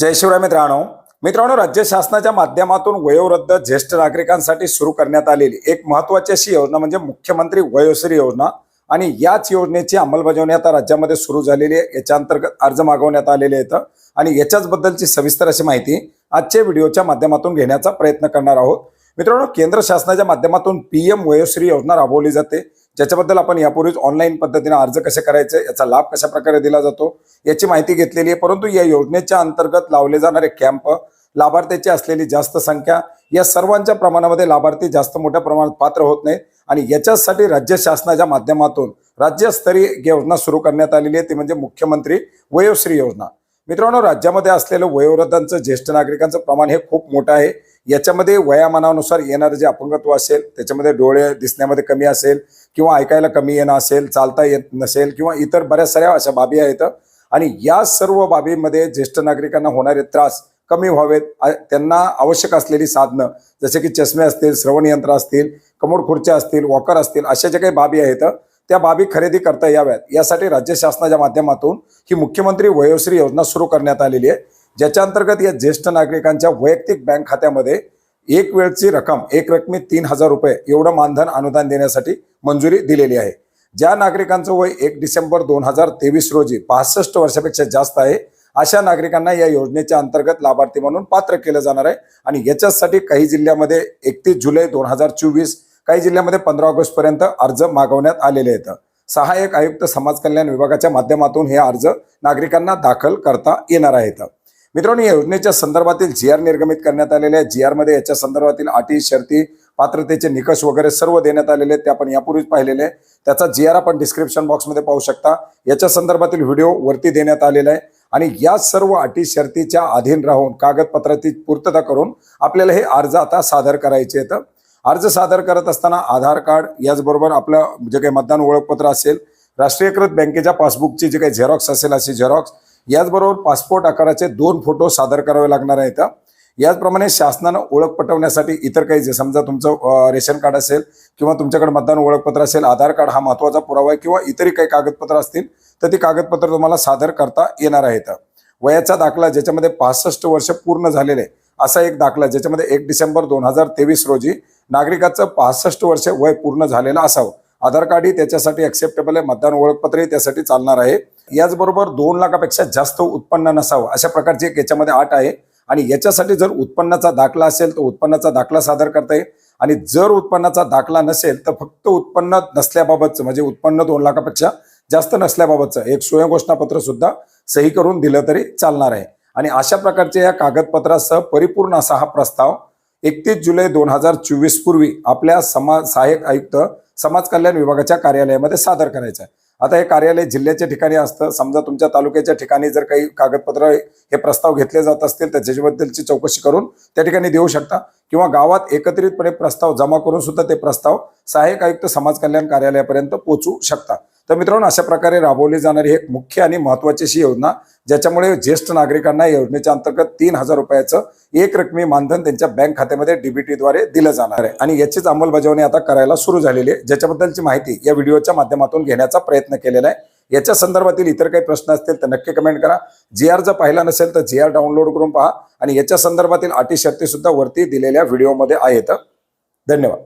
जय शिवराय मित्रांनो. मित्रांनो राज्य शासनाच्या माध्यमातून वयोवृद्ध ज्येष्ठ नागरिकांसाठी सुरू करण्यात आलेली एक महत्वाची अशी योजना म्हणजे मुख्यमंत्री वयोश्री योजना. आणि याच योजनेची अंमलबजावणी आता राज्यामध्ये सुरू झालेली आहे. याच्या अंतर्गत अर्ज मागवण्यात आलेले आहेत. आणि याच्याच बद्दलची सविस्तर अशी माहिती आजच्या व्हिडिओच्या माध्यमातून घेण्याचा प्रयत्न करणार आहोत. मित्रांनो केंद्र शासनाच्या माध्यमातून पीएम वयोश्री योजना राबवली जाते. ज्याच्याबद्दल आपण यापूर्वीच ऑनलाईन पद्धतीने अर्ज कसे करायचे याचा लाभ कशा प्रकारे दिला जातो याची माहिती घेतलेली आहे. परंतु या योजनेच्या अंतर्गत लावले जाणारे कॅम्प लाभार्थ्याची असलेली जास्त संख्या या सर्वांच्या प्रमाणामध्ये लाभार्थी जास्त मोठ्या प्रमाणात पात्र होत नाहीत. आणि याच्यासाठी राज्य शासनाच्या माध्यमातून राज्यस्तरीय योजना सुरू करण्यात आलेली आहे. ती म्हणजे मुख्यमंत्री वयोश्री योजना. मित्रांनो राज्यामध्ये असलेलं वयोवृद्धांचं ज्येष्ठ नागरिकांचं प्रमाण हे खूप मोठं आहे. याच्यामध्ये वयामानानुसार येणारं जे अपंगत्व असेल त्याच्यामध्ये डोळे दिसण्यामध्ये कमी असेल किंवा ऐकायला कमी येणं असेल चालता येत नसेल किंवा इतर बऱ्याच साऱ्या अशा बाबी आहेत. आणि या सर्व बाबींमध्ये ज्येष्ठ नागरिकांना होणारे त्रास कमी व्हावेत. त्यांना आवश्यक असलेली साधनं जसे की चष्मे असतील श्रवणयंत्र असतील कमोड खुर्च्या असतील वॉकर असतील अशा ज्या काही बाबी आहेत त्या बाबी खरेदी करता याव्यात. यासाठी राज्य शासनाच्या माध्यमातून ही मुख्यमंत्री वयोश्री योजना सुरू करण्यात आलेली आहे. ज्याच्या अंतर्गत या ज्येष्ठ नागरिकांच्या वैयक्तिक बँक खात्यामध्ये एक वेळची रक्कम एक रकमी तीन हजार रुपये एवढं मानधन अनुदान देण्यासाठी मंजुरी दिलेली आहे. ज्या नागरिकांचं वय एक डिसेंबर दोन हजार तेवीस रोजी पासष्ट वर्षापेक्षा जास्त आहे अशा नागरिकांना या योजनेच्या अंतर्गत लाभार्थी म्हणून पात्र केलं जाणार आहे. आणि याच्यासाठी काही जिल्ह्यामध्ये एकतीस जुलै दोन हजार चोवीस काही जिल्ह्यामध्ये पंधरा ऑगस्ट पर्यंत अर्ज मागवण्यात आलेले आहेत. सहाय्यक आयुक्त समाज कल्याण विभागाच्या माध्यमातून हे अर्ज नागरिकांना दाखल करता येणार आहेत. मित्रांनो या योजनेच्या संदर्भातील जी आर निर्गमित करण्यात आलेले आहे जी आरमध्ये याच्या संदर्भातील अटी शर्ती पात्रतेचे निकष वगैरे सर्व देण्यात आलेले आहेत. ते आपण यापूर्वीच पाहिलेले आहे त्याचा जी आर आपण डिस्क्रिप्शन बॉक्समध्ये पाहू शकता. याच्या संदर्भातील व्हिडिओ वरती देण्यात आलेला आहे. आणि या सर्व अटी शर्तीच्या अधीन राहून कागदपत्राची पूर्तता करून आपल्याला हे अर्ज आता सादर करायचे आहेत. अर्ज सादर करत असताना आधार कार्ड याचबरोबर आपलं जे काही मतदान ओळखपत्र असेल राष्ट्रीयकृत बँकेच्या पासबुकची जे काही झेरॉक्स असेल अशी झेरॉक्स याचबरोबर पासपोर्ट आकाराचे दोन फोटो सादर करावे लागणार आहेत. याचप्रमाणे शासनानं ओळख पटवण्यासाठी इतर काही जे समजा तुमचं रेशन कार्ड असेल किंवा तुमच्याकडे मतदान ओळखपत्र असेल आधार कार्ड हा महत्त्वाचा पुरावा आहे किंवा इतरही काही कागदपत्र असतील तर ती कागदपत्र तुम्हाला सादर करता येणार आहेत. वयाचा दाखला ज्याच्यामध्ये पासष्ट वर्ष पूर्ण झालेले आहे, असा एक दाखला ज्याच्यामध्ये एक डिसेंबर दोन हजार तेवीस रोजी नागरिकाचं पासष्ट वर्ष वय पूर्ण झालेलं असावं. आधार कार्डही त्याच्यासाठी ॲक्सेप्टेबल आहे मतदान ओळखपत्रही त्यासाठी चालणार आहे. याचबरोबर दोन लाखापेक्षा जास्त उत्पन्न नसावं अशा प्रकारची एक याच्यामध्ये अट आहे. आणि याच्यासाठी जर उत्पन्नाचा दाखला असेल तर उत्पन्नाचा दाखला सादर करता येईल. आणि जर उत्पन्नाचा दाखला नसेल तर फक्त उत्पन्न नसल्याबाबतचं म्हणजे उत्पन्न दोन लाखापेक्षा जास्त नसल्याबाबतचं एक स्वयंघोषणापत्र सुद्धा सही करून दिलं तरी चालणार आहे. आणि अशा प्रकारच्या या कागदपत्रासह परिपूर्ण असा हा प्रस्ताव एकतीस जुलै दोन हजार चोवीस पूर्वी आपल्या समाज सहाय्यक आयुक्त समाज कल्याण विभागाच्या कार्यालयामध्ये सादर करायचा आहे. आता हे कार्यालय जिल्ह्याच्या ठिकाणी असतं. समजा तुमच्या तालुक्याच्या ठिकाणी जर काही कागदपत्र हे प्रस्ताव घेतले जात असतील तर त्याच्याबद्दलची चौकशी करून त्या ठिकाणी देऊ शकता. किंवा गावात एकत्रितपणे प्रस्ताव जमा करून सुद्धा ते प्रस्ताव सहाय्यक आयुक्त समाज कल्याण कार्यालयापर्यंत पोहोचू शकता. तर मित्रांनो अशा प्रकारे राबवली जाणारी एक मुख्य आणि महत्वाची अशी योजना ज्याच्यामुळे ज्येष्ठ नागरिकांना योजनेच्या अंतर्गत तीन हजार रुपयाचं एक रकमी मानधन त्यांच्या बँक खात्यामध्ये डीबीटीद्वारे दिलं जाणार आहे. आणि याचीच अंमलबजावणी आता करायला सुरू झालेली आहे. ज्याच्याबद्दलची माहिती या व्हिडिओच्या माध्यमातून घेण्याचा प्रयत्न केलेला आहे. याच्या संदर्भातील इतर काही प्रश्न असतील तर नक्की कमेंट करा. जी आर जर पाहिला नसेल तर जी आर डाउनलोड करून पहा. आणि याच्या संदर्भातील अटी शर्ती सुद्धा वरती दिलेल्या व्हिडिओमध्ये आहेत. धन्यवाद.